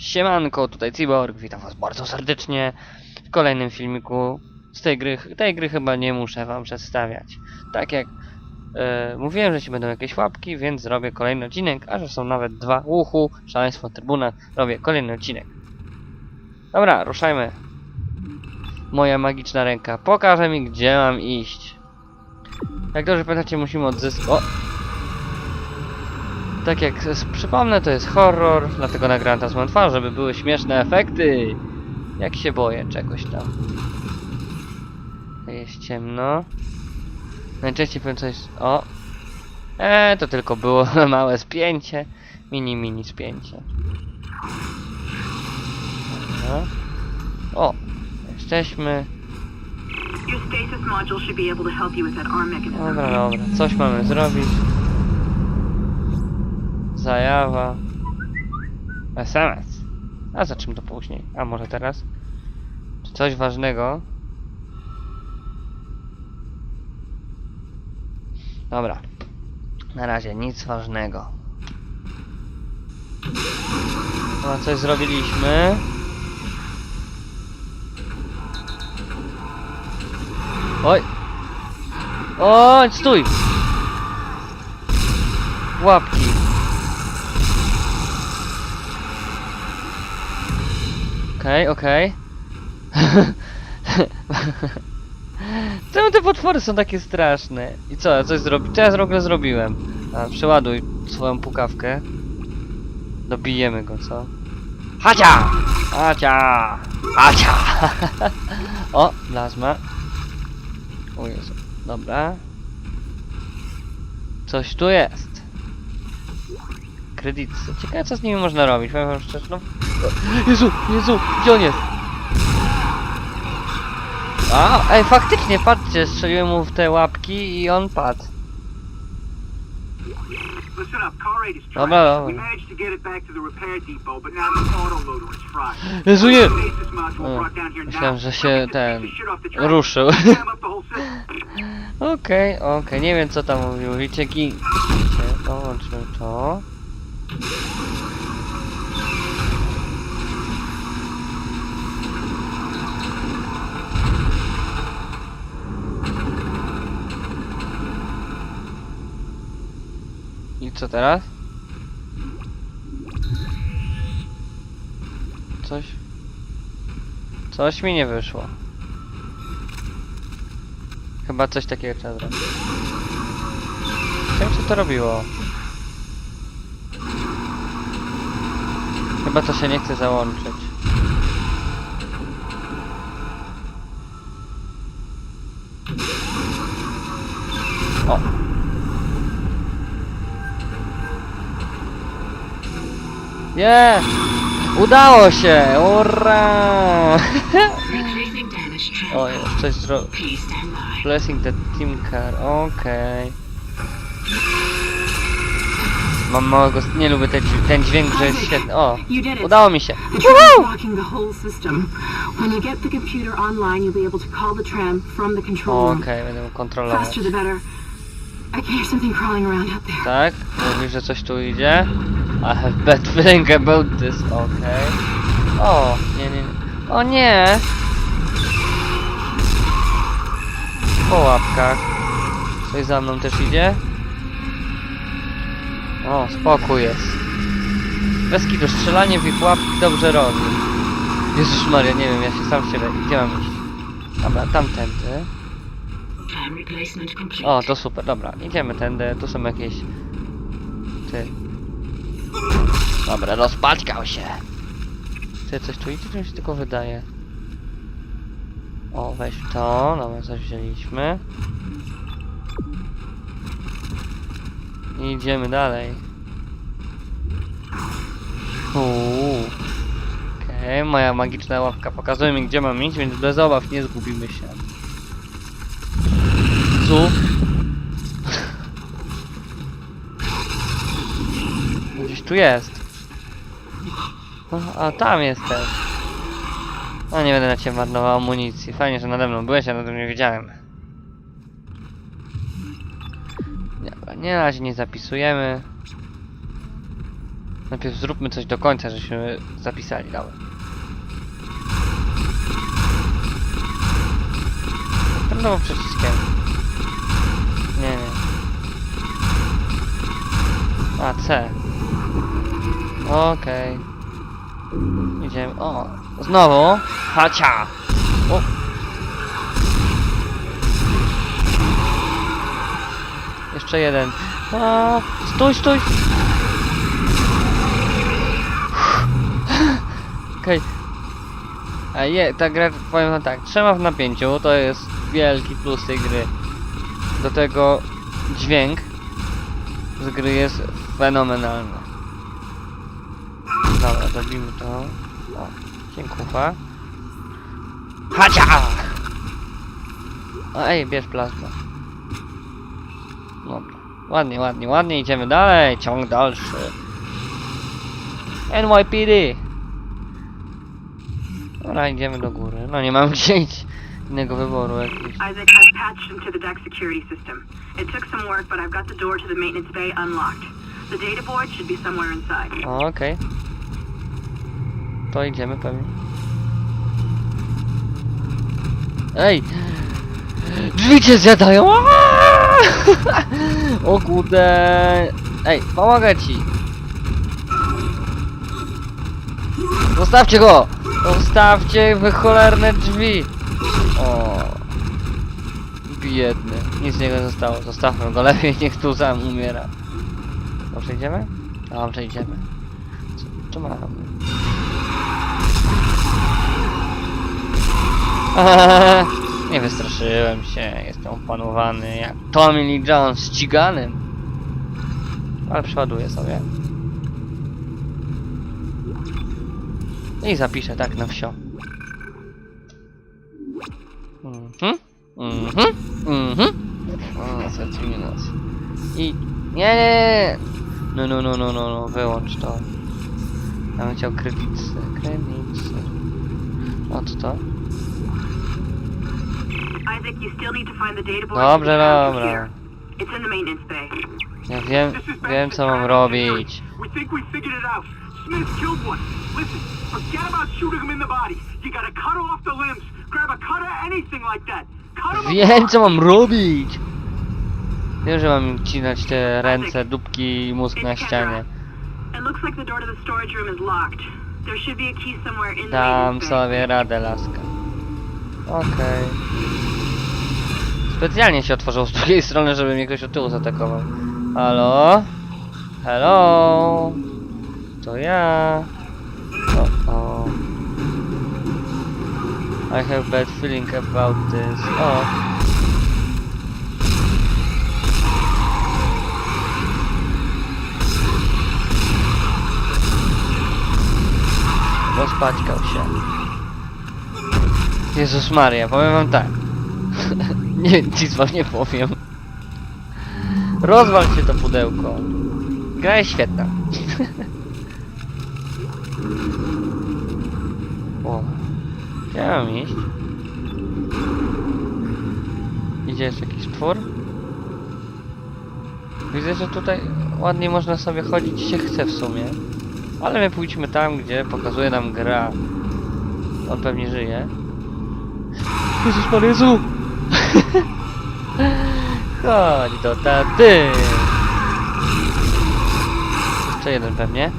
Siemanko, tutaj Cyborg, witam was bardzo serdecznie w kolejnym filmiku z tej gry. Tej gry chyba nie muszę wam przedstawiać. Tak jak e, mówiłem, że się będą jakieś łapki, więc zrobię kolejny odcinek, a że są nawet dwa. Uhu, szaleństwo trybuna, robię kolejny odcinek. Dobra, ruszajmy. Moja magiczna ręka pokaże mi, gdzie mam iść. Jak dobrze pamiętacie, musimy odzyskać... Tak jak przypomnę, to jest horror, dlatego nagrałem mam twarz, żeby były śmieszne efekty. Jak się boję czegoś tam. Jest ciemno. Najczęściej powiem coś... O! Eee, to tylko było małe spięcie. Mini, mini spięcie. Dobra. O! Jesteśmy. Dobra, dobra. Coś mamy zrobić. Zajawa. SMS. A za czym to później? A może teraz? Czy coś ważnego? Dobra. Na razie nic ważnego. No, coś zrobiliśmy. Oj! O, stój! Łapki. Okej, okej. Czemu te potwory są takie straszne? I co, ja coś zrobić? Co ja w ogóle zrobiłem? A, przeładuj swoją pukawkę. Dobijemy go, co? Hacia! Hacia! Hacia! o, plazma. O Jezu. Dobra. Coś tu jest. Kredyty. Ciekawe co z nimi można robić, powiem wam szczerze. No. Jezu, Jezu, gdzie on jest? A, ej, faktycznie, patrzcie, strzeliłem mu w te łapki i on padł. Listen up, car 8 is Dobra, dobra. Jezu, nie! O, myślałem, że się ten ruszył. Okej, okej, nie wiem co tam mówił. Wiecie, gi... Połączmy to. I co teraz? Coś... Coś mi nie wyszło. Chyba coś takiego trzeba zrobić. Co to robiło. Chyba to się nie chce załączyć. O! Nie! Udało się! Ura! O, jest coś zro... Please stand by. Blessing the team car, okej. Mam małego... nie lubię ten, dźwię- ten dźwięk, że jest świetny. O! Udało mi się! Okej, room. będę mógł kontrolować. Tak? Mówisz, że coś tu idzie? I have bad feeling about this, okej. O, nie, nie, nie. O nie! Po łapkach. Coś za mną też idzie? O, spokój jest. Bez kitu, strzelanie w ich łapki dobrze robi. Jezus Maria, nie wiem, ja się sam siebie... Gdzie mam iść? Dobra, tamtędy. O, to super, dobra, idziemy tędy, tu są jakieś... Ty. Dobra, rozpaćkał się. Ty, coś tu idzie, czy mi się tylko wydaje? O, weź to, dobra, coś wzięliśmy. I idziemy dalej. Okej, moja magiczna łapka pokazuje mi, gdzie mam iść, więc bez obaw nie zgubimy się. Zu. Gdzieś tu jest. O, A tam jesteś. No nie będę na ciebie marnował amunicji. Fajnie, że nade mną byłeś, a na tym nie wiedziałem. Dobra, nie na razie nie zapisujemy. Najpierw zróbmy coś do końca, żeśmy zapisali, dobra. Trudno przyciskiem. Nie, nie. A, C. Okej. Idziemy. O, znowu. Hacia. Jeszcze jeden. O, stój, stój. Okej. A je, ta gra, powiem wam tak, trzyma w napięciu, to jest wielki plus tej gry. Do tego dźwięk z gry jest fenomenalny. Dobra, zrobimy to. O, dziękuję. Hacia! Ej, bierz plazmę. Dobra. Ładnie, ładnie, ładnie, idziemy dalej. Ciąg dalszy. NYPD! Dobra, idziemy do góry. No nie mam gdzie iść. Innego wyboru jakiegoś. Isaac, I've patched into the deck security system. It took some work, but I've got the door to the maintenance bay unlocked. The data board should be somewhere inside. Okej. To idziemy pewnie. Ej! Drzwi cię zjadają! O kurde! Ej, pomogę ci! Zostawcie go! Zostawcie wy cholerne drzwi! O. Biedny. Nic z niego nie zostało. Zostawmy go lepiej, niech tu sam umiera. Dobrze idziemy? Dobrze idziemy. Co, co mamy? Eee, nie wystraszyłem się, jestem opanowany jak Tommy Lee Jones ściganym. Ale przeładuję sobie. I zapiszę tak na wsio. Mhm, mhm, mhm. O, serce minus. I... Nie, nie. No, no, no, no, no, no, wyłącz to. Ja bym chciał kredycy, kredycy. O, co to? Isaac, you still need to find the data board. Dobrze, to the tram dobra. computer. It's in the maintenance bay. Ja wiem, wiem co mam robić. We think we figured it out. Smith killed one. Listen, forget about shooting him in the body. You gotta cut off the limbs. Grab a cutter, anything like that. Cut him Wiem co mam robić! Wiem, że mam cinać te ręce, dupki i mózg na ścianie. Dam sobie radę, laska. Okej. Specjalnie się otworzył z drugiej strony, żeby mnie ktoś od tyłu zaatakował. Halo? Hello? To ja. O, o. I have bad feeling about this. O. Rozpaćkał się. Jezus Maria, powiem wam tak. nie, nic wam nie powiem. Rozwal się to pudełko. Gra jest świetna. o. Gdzie mam iść? Idzie jeszcze jakiś twór? Widzę, że tutaj ładnie można sobie chodzić się chce w sumie. Ale my pójdźmy tam, gdzie pokazuje nam gra. On pewnie żyje. Jezus Pan Jezu! Chodź do taty! Jeszcze jeden pewnie.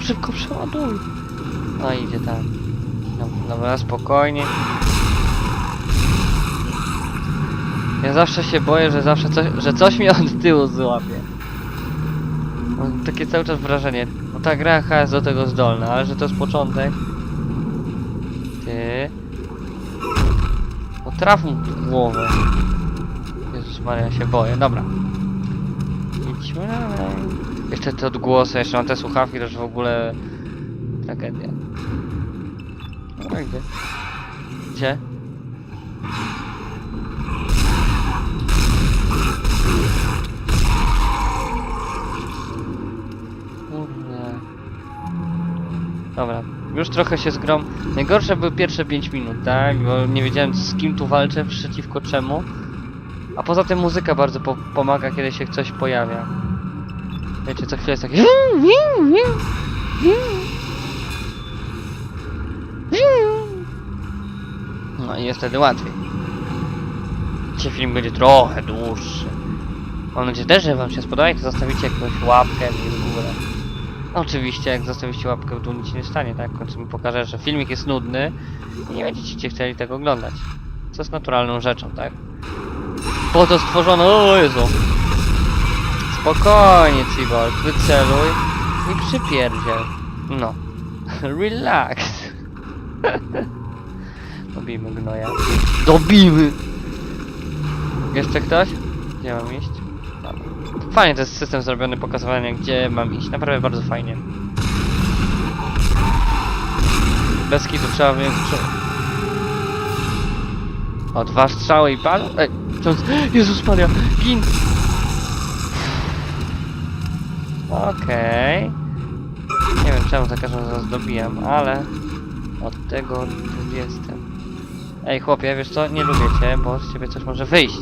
Szybko przeładuj! No idzie tam. Dobra, dobra, spokojnie. Ja zawsze się boję, że zawsze coś, że coś mnie od tyłu złapie. Mam takie cały czas wrażenie. No ta gra jest do tego zdolna, ale że to jest początek. Ty. No traf głowę. Jezus Maria, się boję. Dobra. Idźmy dalej. Jeszcze te odgłosy, jeszcze mam te słuchawki, to już w ogóle... Tragedia. Dobra, gdzie? Gdzie? Kurde. Dobra, już trochę się zgrom. Najgorsze były pierwsze 5 minut, tak? Bo nie wiedziałem z kim tu walczę, przeciwko czemu. A poza tym muzyka bardzo po pomaga, kiedy się coś pojawia. Wiecie, co chwilę jest takie... No i jest wtedy łatwiej. Dzisiaj film będzie trochę dłuższy. Mam nadzieję też, że wam się spodoba i to zostawicie jakąś łapkę w górę. Oczywiście, jak zostawicie łapkę w dół, nic się nie stanie, tak? W końcu mi pokaże, że filmik jest nudny i nie będziecie chcieli tego oglądać. Co jest naturalną rzeczą, tak? Po to stworzono... O Jezu! Spokojnie, Cyborg, wyceluj i przypierdziel. No. Relax. Dobijmy gnoja. Dobijmy! Jeszcze ktoś? Gdzie mam iść? Fajnie to jest system zrobiony, pokazywania gdzie mam iść. Naprawdę bardzo fajnie. Bez kitu trzeba więc... O, dwa strzały i padł? Ej, co... Jezus Maria, gin! Okej. Nie wiem czemu za każdym razem dobijam, ale... Od tego tu jestem. Ej chłopie, wiesz co? Nie lubię cię, bo z ciebie coś może wyjść.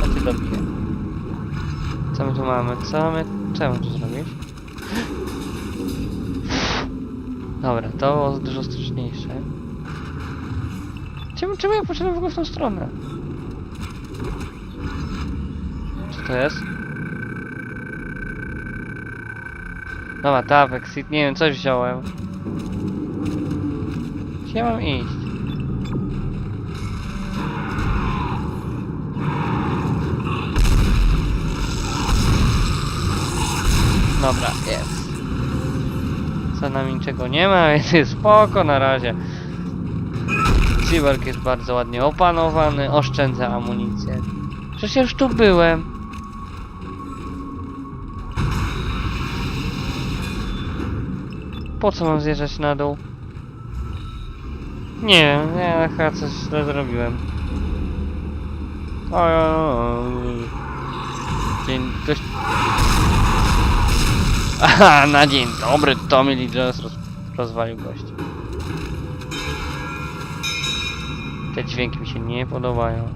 Ja cię dobiję. Co my tu mamy? Co my... Co ja mam tu zrobić? Dobra, to było dużo straszniejsze. Czemu, czemu ja poszedłem w ogóle w tą stronę? Co to jest? Dobra, tab, exit, nie wiem, coś wziąłem. Gdzie mam iść? Dobra, jest. Za nami niczego nie ma, więc jest spoko na razie. Cyborg jest bardzo ładnie opanowany, oszczędza amunicję. Przecież ja tu byłem. Po co mam zjeżdżać na dół? Nie, nie, chyba coś źle zrobiłem. Oj, oj, oj. Dzień, ktoś... Aha, na dzień dobry, Tommy Lee Jones roz, rozwalił gość. Te dźwięki mi się nie podobają.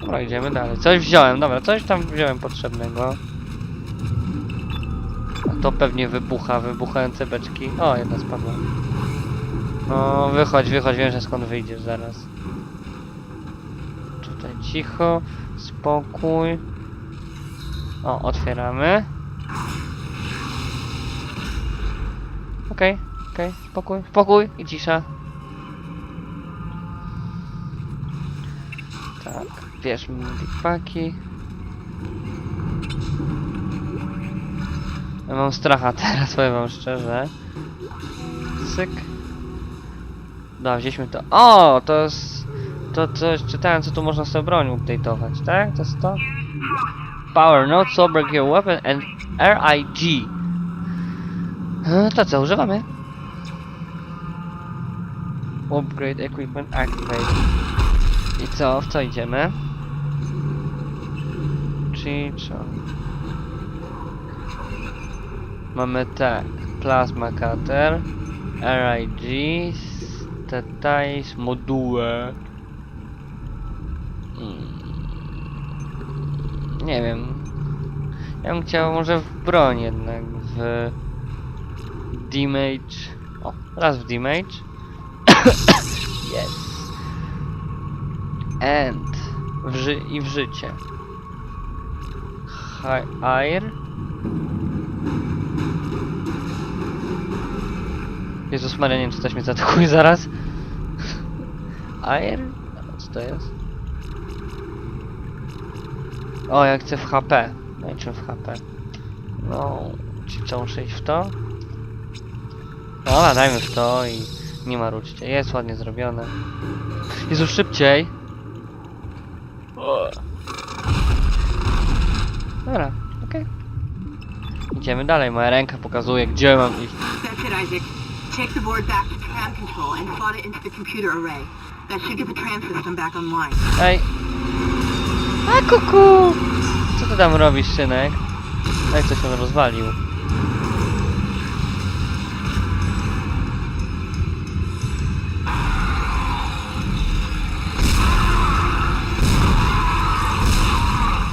Dobra, idziemy dalej. Coś wziąłem, dobra, coś tam wziąłem potrzebnego. A to pewnie wybucha, wybuchające beczki. O, jedna spadła. No, wychodź, wychodź, wiem, że skąd wyjdziesz zaraz. Tutaj cicho, spokój. O, otwieramy. Okej, okej, spokój, spokój i cisza. Tak, bierzmy bigpaki. Ja mam stracha teraz, powiem wam szczerze. Syk. Dobra, wzięliśmy to. O, to jest... To coś, czytałem co tu można sobie broń update'ować, tak? To jest to? Power Node, Sober Gear Weapon and RIG. E, To co, używamy? Upgrade Equipment Activate. I co, w co idziemy? Co? Mamy tak, Plasma Cutter, RIG, Statais, modułę. Mm, Nie wiem. Ja bym chciał może w broń jednak, w damage. O, raz w damage. yes. And w ży i w życie. Hi air. Jezus Maria, nie wiem czy coś mnie zaatakuje zaraz. Air? Co to jest? O, ja chcę w HP. No w HP? No, czy muszę iść w to? No, dajmy w to i nie marudźcie. Jest ładnie zrobione. Jezu, szybciej! Dobra, okej. Idziemy dalej, moja ręka pokazuje, gdzie mam iść. That's it, Isaac. Take the board back to command control and plot it into the computer array. That should get the tram system back online. Ej! A kuku! Co ty tam robisz, synek? Ej, coś on rozwalił.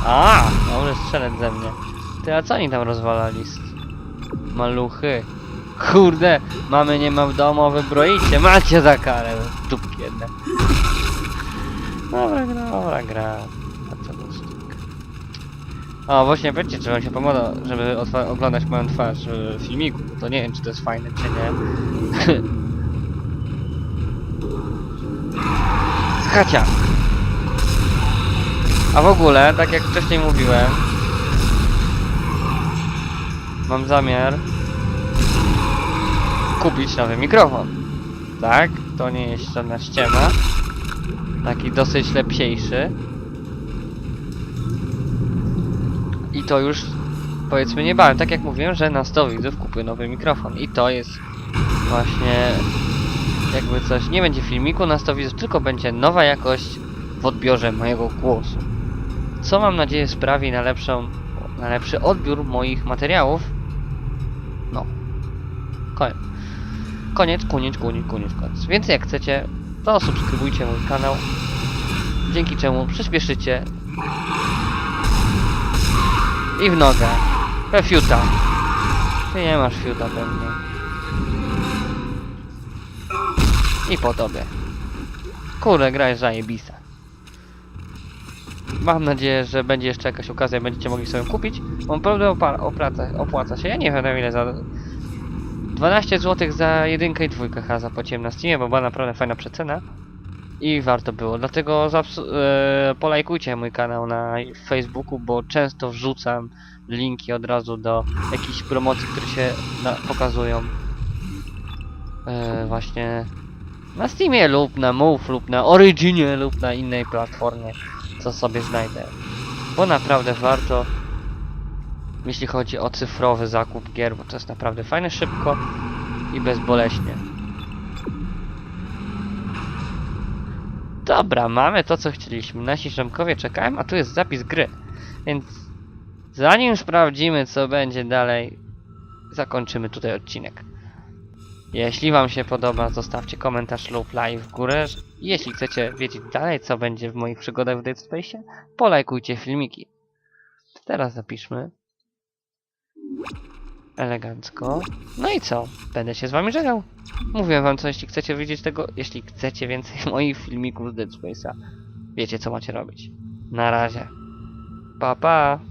A, dobry strzelec ze mnie. Ty, a co oni tam rozwalali? Maluchy. Kurde, mamy nie ma w domu, wybroicie, macie za karę, dupki jedne. Dobra gra, dobra gra. A co to? O, właśnie wiecie, czy wam się pomoże, żeby oglądać moją twarz w filmiku, to nie wiem, czy to jest fajne, czy nie. Hacia! A w ogóle, tak jak wcześniej mówiłem, mam zamiar kupić nowy mikrofon. Tak? To nie jest żadna ściema. Taki dosyć lepsiejszy. I to już powiedzmy niebawem. Tak jak mówiłem, że na 100 widzów kupię nowy mikrofon. I to jest właśnie jakby coś. Nie będzie filmiku na 100 widzów, tylko będzie nowa jakość w odbiorze mojego głosu. Co mam nadzieję sprawi na lepszą, na lepszy odbiór moich materiałów. No. Koniec. Koniec, koniec, koniec, koniec, koniec. Więc jak chcecie, to subskrybujcie mój kanał. Dzięki czemu przyspieszycie. I w nogę. We fiuta. Ty nie masz fiuta pewnie. I po tobie. Kurde, gra jest. Mam nadzieję, że będzie jeszcze jakaś okazja i będziecie mogli sobie kupić. Problem opa- opłaca, opłaca się. Ja nie wiem ile za... 12 zł za jedynkę i dwójkę chyba zapłaciłem na Steamie, bo była naprawdę fajna przecena. I warto było. Dlatego e, polajkujcie mój kanał na Facebooku, bo często wrzucam linki od razu do jakichś promocji, które się pokazują. E, właśnie na Steamie lub na Move lub na Originie lub na innej platformie, co sobie znajdę. Bo naprawdę warto, jeśli chodzi o cyfrowy zakup gier, bo to jest naprawdę fajne, szybko i bezboleśnie. Dobra, mamy to co chcieliśmy. Nasi ziomkowie czekają, a tu jest zapis gry. Więc zanim sprawdzimy co będzie dalej, zakończymy tutaj odcinek. Jeśli wam się podoba, zostawcie komentarz lub like w górę. Jeśli chcecie wiedzieć dalej, co będzie w moich przygodach w Dead Space, polajkujcie filmiki. Teraz zapiszmy. Elegancko. No i co? Będę się z wami żegnał. Mówiłem wam co, jeśli chcecie wiedzieć tego, jeśli chcecie więcej moich filmików z Dead Space'a, wiecie co macie robić. Na razie. Pa pa!